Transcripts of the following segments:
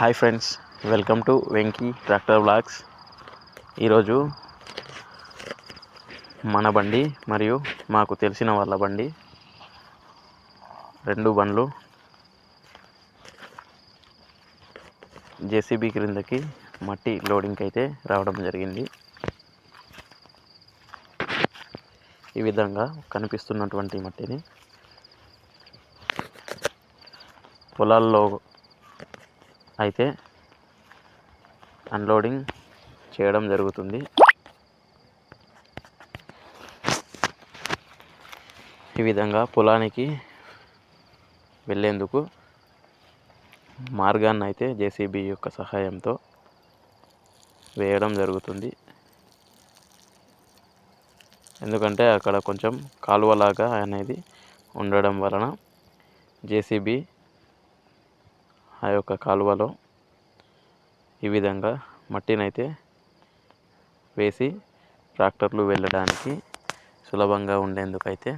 Hi friends welcome to Venky tractor blogs ఈరోజు మన బండి మరియు మాకు తెలిసిన వాళ్ళ బండి. రెండు బండ్లు జేసీబీ క్రిందకి మట్టి లోడింగ్కి అయితే రావడం జరిగింది. ఈ విధంగా కనిపిస్తున్నటువంటి మట్టిని పొలాల్లో అయితే అన్లోడింగ్ చేయడం జరుగుతుంది. ఈ విధంగా పొలానికి వెళ్ళేందుకు మార్గాన్ని అయితే జేసీబీ యొక్క సహాయంతో వేయడం జరుగుతుంది. ఎందుకంటే అక్కడ కొంచెం కాలువలాగా అనేది ఉండడం వలన జేసీబీ ఆ యొక్క కాలువలో ఈ విధంగా మట్టినైతే వేసి ట్రాక్టర్లు వెళ్ళడానికి సులభంగా ఉండేందుకైతే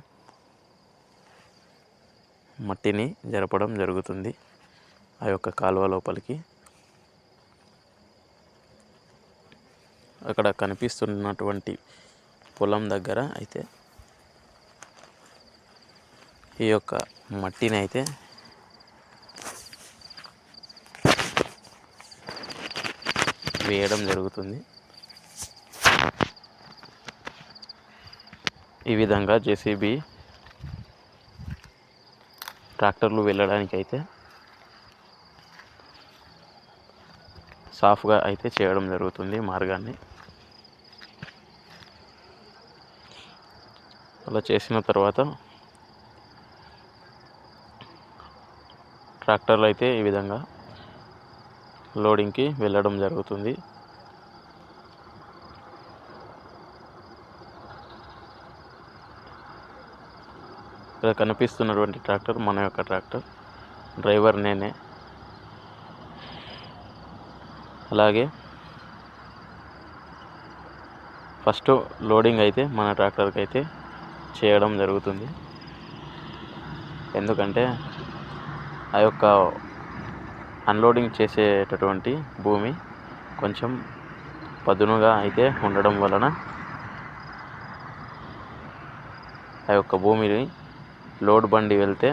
మట్టిని జరపడం జరుగుతుంది ఆ యొక్క కాలువ లోపలికి. అక్కడ కనిపిస్తున్నటువంటి పొలం దగ్గర అయితే ఈ యొక్క మట్టిని అయితే వేయడం జరుగుతుంది. ఈ విధంగా జేసీబీ ట్రాక్టర్లు వెళ్ళడానికి అయితే సాఫ్గా అయితే చేయడం జరుగుతుంది మార్గాన్ని. అలా చేసిన తర్వాత ట్రాక్టర్లు అయితే ఈ విధంగా లోడింగ్కి వెళ్ళడం జరుగుతుంది. ఇక్కడ కనిపిస్తున్నటువంటి ట్రాక్టర్ మన యొక్క ట్రాక్టర్. డ్రైవర్ నేనే. అలాగే ఫస్ట్ లోడింగ్ అయితే మన ట్రాక్టర్కి అయితే చేయడం జరుగుతుంది. ఎందుకంటే ఆ యొక్క అన్లోడింగ్ చేసేటటువంటి భూమి కొంచెం పదునుగా అయితే ఉండడం వలన ఆ యొక్క భూమిని లోడ్ బండి వెళ్తే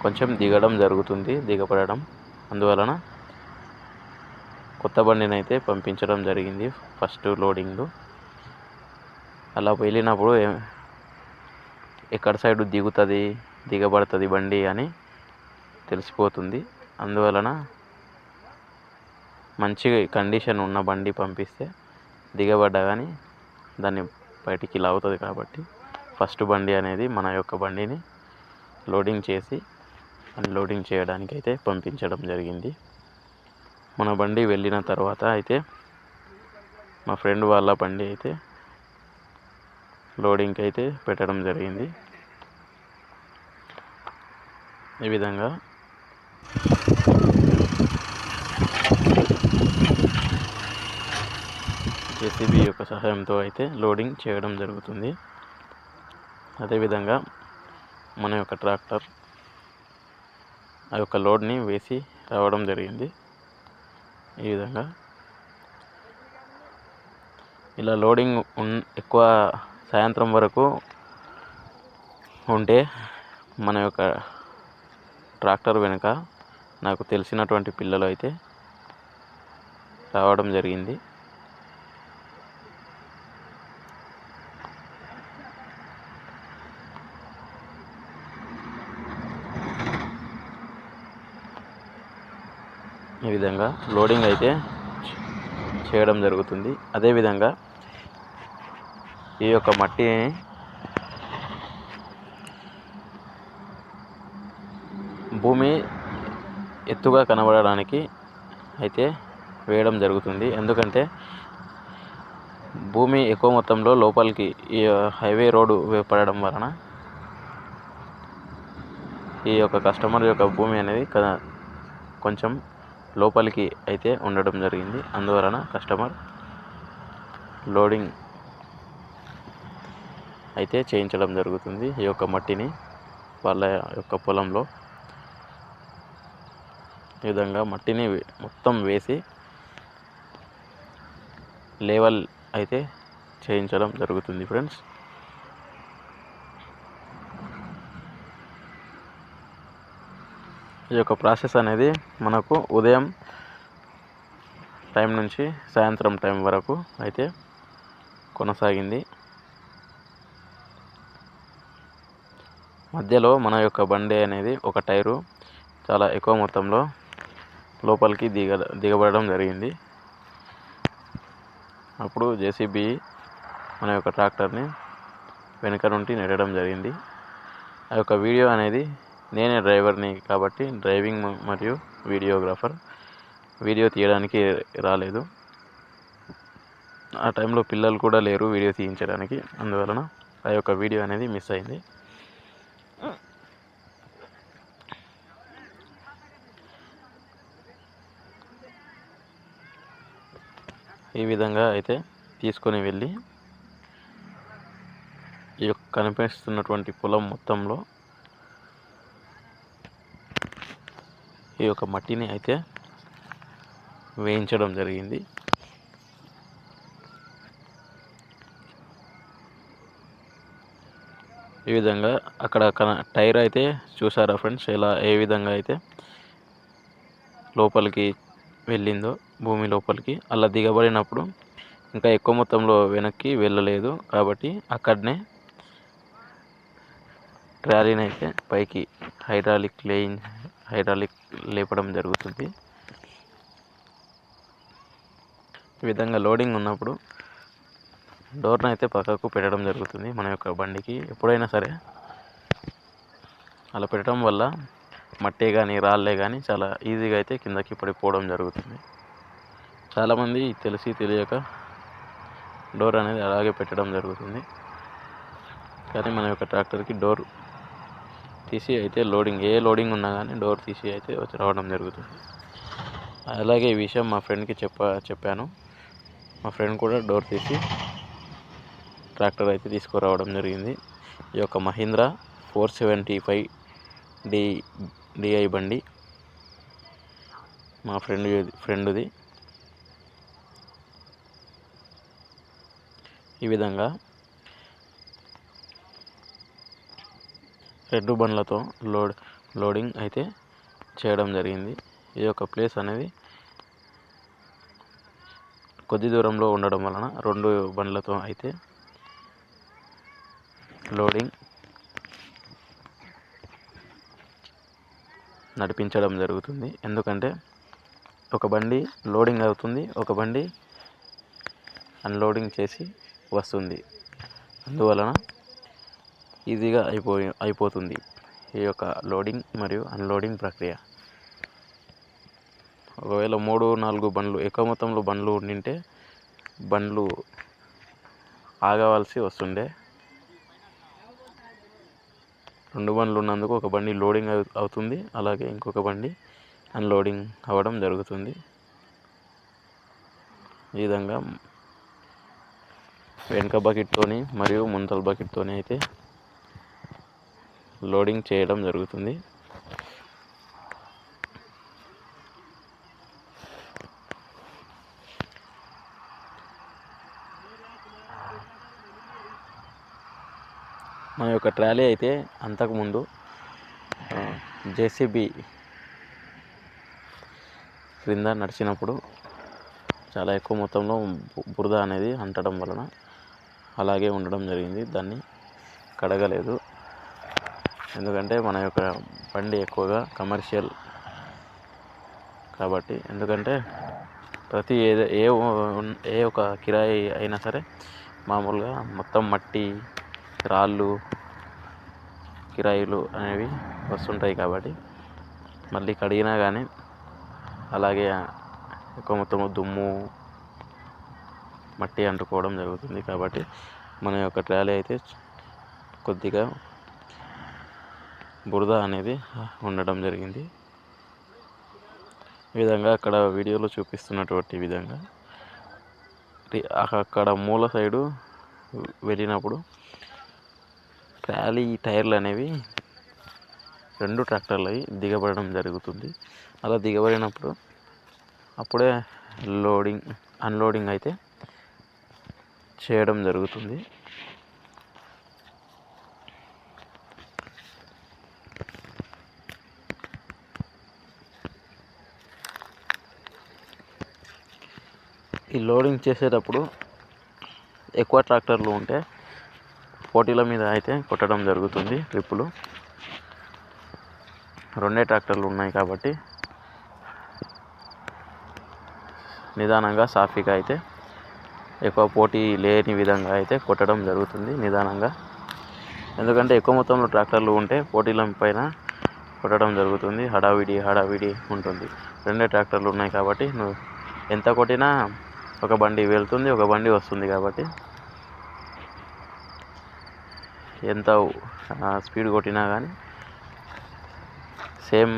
కొంచెం దిగడం జరుగుతుంది దిగబడడం అందువలన కొత్త బండిని అయితే పంపించడం జరిగింది ఫస్ట్ లోడింగ్ అలా వెళ్ళినప్పుడు ఎక్కడ సైడ్ దిగుతుంది దిగబడుతుంది బండి అని తెలిసిపోతుంది. అందువలన మంచి కండిషన్ ఉన్న బండి పంపిస్తే దిగబడ్డా కానీ దాన్ని బయటికి లాగుతుంది కాబట్టి ఫస్ట్ బండి అనేది మన యొక్క బండిని లోడింగ్ చేసి లోడింగ్ చేయడానికి అయితే పంపించడం జరిగింది. మన బండి వెళ్ళిన తర్వాత అయితే మా ఫ్రెండ్ వాళ్ళ బండి అయితే లోడింగ్కి అయితే పెట్టడం జరిగింది. ఈ విధంగా జెసిబి యొక్క సహాయంతో అయితే లోడింగ్ చేయడం జరుగుతుంది. అదేవిధంగా మన యొక్క ట్రాక్టర్ ఆ యొక్క లోడ్ని వేసి రావడం జరిగింది. ఈ విధంగా ఇలా లోడింగ్ ఉన్ ఎక్కువ సాయంత్రం వరకు ఉంటే మన యొక్క ట్రాక్టర్ వెనుక నాకు తెలిసినటువంటి పిల్లలు అయితే రావడం జరిగింది. ఈ విధంగా లోడింగ్ అయితే చేయడం జరుగుతుంది. అదేవిధంగా ఈ యొక్క మట్టిని భూమి ఎత్తుగా కనబడడానికి అయితే వేయడం జరుగుతుంది. ఎందుకంటే భూమి ఎక్కువ మొత్తంలో లోపలికి ఈ హైవే రోడ్డు పడడం వలన ఈ యొక్క కస్టమర్ యొక్క భూమి అనేది కొంచెం లోపలికి అయితే ఉండడం జరిగింది. అందువలన కస్టమర్ లోడింగ్ అయితే చేయించడం జరుగుతుంది. ఈ యొక్క మట్టిని వాళ్ళ యొక్క పొలంలో ఈ విధంగా మట్టిని మొత్తం వేసి లేవల్ అయితే చేయించడం జరుగుతుంది ఫ్రెండ్స్. ఈ యొక్క ప్రాసెస్ అనేది మనకు ఉదయం టైం నుంచి సాయంత్రం టైం వరకు అయితే కొనసాగింది. మధ్యలో మన యొక్క బండి అనేది ఒక టైరు చాలా ఎక్కువ మొత్తంలో లోపలికి దిగ దిగబడడం జరిగింది. అప్పుడు జేసీబీ మన యొక్క ట్రాక్టర్ని వెనుక నుండి నెట్టడం జరిగింది. ఆ యొక్క వీడియో అనేది నేనే డ్రైవర్ని కాబట్టి డ్రైవింగ్ మరియు వీడియోగ్రాఫర్. వీడియో తీయడానికి రాలేదు. ఆ టైంలో పిల్లలు కూడా లేరు వీడియో తీయించడానికి. అందువలన ఆ యొక్క వీడియో అనేది మిస్ అయింది. ఈ విధంగా అయితే తీసుకొని వెళ్ళి ఈ యొక్క కనిపిస్తున్నటువంటి పొలం మొత్తంలో ఈ యొక్క మట్టిని అయితే వేయించడం జరిగింది. ఈ విధంగా అక్కడ టైర్ అయితే చూసారా ఫ్రెండ్స్ ఎలా ఏ విధంగా అయితే లోపలికి వెళ్ళిందో భూమి లోపలికి. అలా దిగబడినప్పుడు ఇంకా ఎక్కువ మొత్తంలో వెనక్కి వెళ్ళలేదు కాబట్టి అక్కడనే ట్రాలీని అయితే పైకి హైడ్రాలిక్ లేయిన్ హైడ్రాలిక్ లేపడం జరుగుతుంది. ఈ విధంగా లోడింగ్ ఉన్నప్పుడు డోర్ను అయితే పక్కకు పెట్టడం జరుగుతుంది మన యొక్క బండికి. ఎప్పుడైనా సరే అలా పెట్టడం వల్ల మట్టే కానీ రాళ్ళే కానీ చాలా ఈజీగా అయితే కిందకి పడిపోవడం జరుగుతుంది. చాలామంది తెలిసి తెలియక డోర్ అనేది అలాగే పెట్టడం జరుగుతుంది. కానీ మన యొక్క ట్రాక్టర్కి డోర్ తీసి అయితే లోడింగ్ ఏ లోడింగ్ ఉన్నా కానీ డోర్ తీసి అయితే వచ్చి రావడం జరుగుతుంది. అలాగే ఈ విషయం మా ఫ్రెండ్కి చెప్ప చెప్పాను. మా ఫ్రెండ్ కూడా డోర్ తీసి ట్రాక్టర్ అయితే తీసుకురావడం జరిగింది. ఈ యొక్క Mahindra four seventy five D DI బండి మా ఫ్రెండ్ ఫ్రెండ్ది. ఈ విధంగా రెడ్ బండ్లతో లోడ్ లోడింగ్ అయితే చేయడం జరిగింది. ఈ యొక్క ప్లేస్ అనేది కొద్ది దూరంలో ఉండడం వలన రెండు బండ్లతో అయితే లోడింగ్ నడిపించడం జరుగుతుంది. ఎందుకంటే ఒక బండి లోడింగ్ అవుతుంది ఒక బండి అన్లోడింగ్ చేసి వస్తుంది. అందువలన ఈజీగా అయిపోయి అయిపోతుంది ఈ యొక్క లోడింగ్ మరియు అన్లోడింగ్ ప్రక్రియ. ఒకవేళ మూడు నాలుగు బండ్లు ఎక్కువ మొత్తంలో బండ్లు ఉండింటే బండ్లు ఆగవలసి వస్తుండే. రెండు బండ్లు ఉన్నందుకు ఒక బండి లోడింగ్ అవుతుంది అలాగే ఇంకొక బండి అన్లోడింగ్ అవ్వడం జరుగుతుంది. ఈ విధంగా వెనుక బకెట్తోని మరియు ముందల బకెట్తోని అయితే లోడింగ్ చేయడం జరుగుతుంది. మా యొక్క ట్రాలీ అయితే అంతకుముందు జేసీబీ క్రింద నడిచినప్పుడు చాలా ఎక్కువ మొత్తంలో బురద అనేది అంటడం వలన అలాగే ఉండడం జరిగింది. దాన్ని కడగలేదు. ఎందుకంటే మన యొక్క బండి ఎక్కువగా కమర్షియల్ కాబట్టి ఎందుకంటే ప్రతి ఏదో ఏ ఏ ఒక కిరాయి అయినా సరే మామూలుగా మొత్తం మట్టి రాళ్ళు కిరాయిలు అనేవి వస్తుంటాయి కాబట్టి మళ్ళీ కడిగినా కానీ అలాగే ఎక్కువ మొత్తము దుమ్ము మట్టి అంటుకోవడం జరుగుతుంది కాబట్టి మన యొక్క ట్రాలీ అయితే కొద్దిగా బురద అనేది ఉండడం జరిగింది. ఈ విధంగా అక్కడ వీడియోలో చూపిస్తున్నటువంటి విధంగా అక్కడ మూల సైడు వెళ్ళినప్పుడు ట్రాలీ టైర్లు అనేవి రెండు ట్రాక్టర్లు అవి దిగబడడం జరుగుతుంది. అలా దిగబడినప్పుడు అప్పుడే లోడింగ్ అన్లోడింగ్ అయితే చేయడం జరుగుతుంది. లోడింగ్ చేసేటప్పుడు ఎక్కువ ట్రాక్టర్లు ఉంటే పోటీల మీద అయితే కొట్టడం జరుగుతుంది ట్రిప్పులు. రెండే ట్రాక్టర్లు ఉన్నాయి కాబట్టి నిదానంగా సాఫీగా అయితే ఎక్కువ పోటీ లేని విధంగా అయితే కొట్టడం జరుగుతుంది నిదానంగా. ఎందుకంటే ఎక్కువ మొత్తంలో ట్రాక్టర్లు ఉంటే పోటీల పైన కొట్టడం జరుగుతుంది. హడావిడి హడావిడి ఉంటుంది. రెండే ట్రాక్టర్లు ఉన్నాయి కాబట్టి నువ్వు ఎంత కొట్టినా ఒక బండి వెళ్తుంది ఒక బండి వస్తుంది కాబట్టి. ఎంత స్పీడ్ కొట్టినా కానీ సేమ్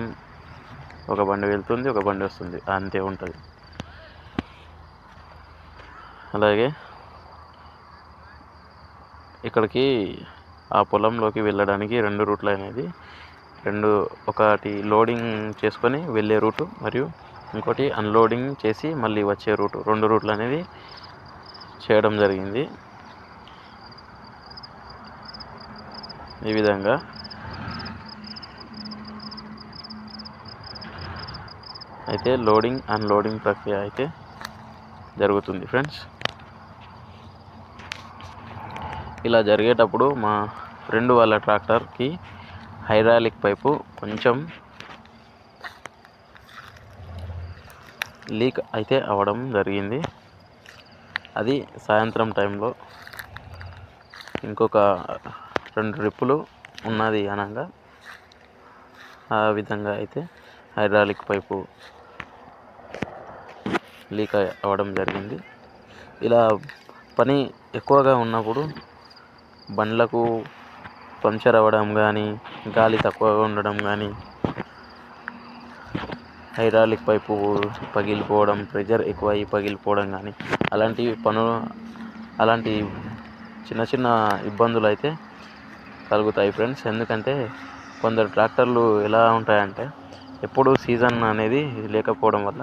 ఒక బండి వెళ్తుంది ఒక బండి వస్తుంది అంతే ఉంటుంది. అలాగే ఇక్కడికి ఆ పొలంలోకి వెళ్ళడానికి రెండు రూట్లు అనేది రెండు ఒకటి లోడింగ్ చేసుకొని వెళ్ళే రూటు మరియు ఇంకోటి అన్లోడింగ్ చేసి మళ్ళీ వచ్చే రూట్ రెండు రూట్లు అనేది చేయడం జరిగింది. ఈ విధంగా. అయితే లోడింగ్ అన్లోడింగ్ ప్రక్రియ అయితే జరుగుతుంది ఫ్రెండ్స్ ఇలా జరిగేటప్పుడు మా ఫ్రెండ్ వాళ్ళ ట్రాక్టర్కి హైడ్రాలిక్ పైపు కొంచెం లీక్ అయితే అవ్వడం జరిగింది. అది సాయంత్రం టైంలో ఇంకొక రెండు రిప్పులు ఉన్నది అనగా ఆ విధంగా అయితే హైడ్రాలిక్ పైపు లీక్ అవ్వడం జరిగింది. ఇలా పని ఎక్కువగా ఉన్నప్పుడు బండ్లకు పంచర్ అవ్వడం కానీ గాలి తక్కువగా ఉండడం కానీ హైడ్రాలిక్ పైపు పగిలిపోవడం ప్రెజర్ ఎక్కువై పగిలిపోవడం కానీ అలాంటి పనులు అలాంటి చిన్న చిన్న ఇబ్బందులు అయితే కలుగుతాయి ఫ్రెండ్స్. ఎందుకంటే కొందరు ట్రాక్టర్లు ఎలా ఉంటాయంటే ఎప్పుడు సీజన్ అనేది లేకపోవడం వల్ల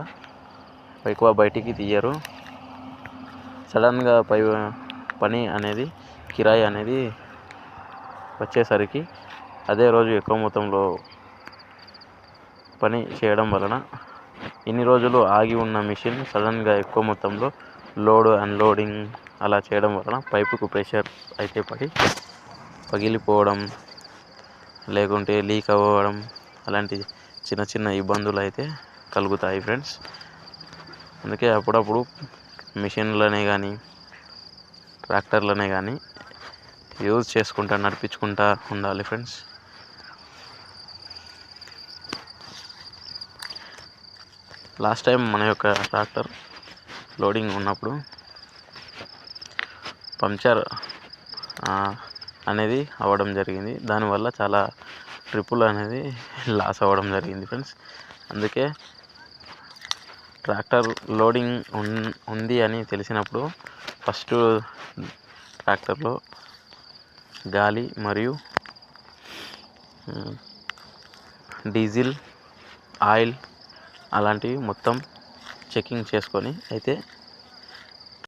ఎక్కువ బయటికి తీయరు. సడన్గా పై పని అనేది కిరాయి అనేది వచ్చేసరికి అదే రోజు ఎక్కువ మొత్తంలో పని చేయడం వలన ఇన్ని రోజులు ఆగి ఉన్న మిషన్ సడన్గా ఎక్కువ మొత్తంలో లోడ్ అన్లోడింగ్ అలా చేయడం వలన పైపుకు ప్రెషర్ అయితే పడి పగిలిపోవడం లేకుంటే లీక్ అవ్వడం అలాంటి చిన్న చిన్న ఇబ్బందులు అయితే కలుగుతాయి ఫ్రెండ్స్. అందుకే అప్పుడప్పుడు మిషన్లనే కానీ ట్రాక్టర్లనే కానీ యూజ్ చేసుకుంటా నడిపించుకుంటా ఉండాలి ఫ్రెండ్స్. లాస్ట్ టైం మన యొక్క ట్రాక్టర్ లోడింగ్ ఉన్నప్పుడు పంక్చర్ అనేది అవ్వడం జరిగింది. దానివల్ల చాలా ట్రిప్పులు అనేది లాస్ అవ్వడం జరిగింది ఫ్రెండ్స్ అందుకే ట్రాక్టర్ లోడింగ్ ఉంది అని తెలిసినప్పుడు ఫస్ట్ ట్రాక్టర్లో గాలి మరియు డీజిల్ ఆయిల్ అలాంటివి మొత్తం చెకింగ్ చేసుకొని అయితే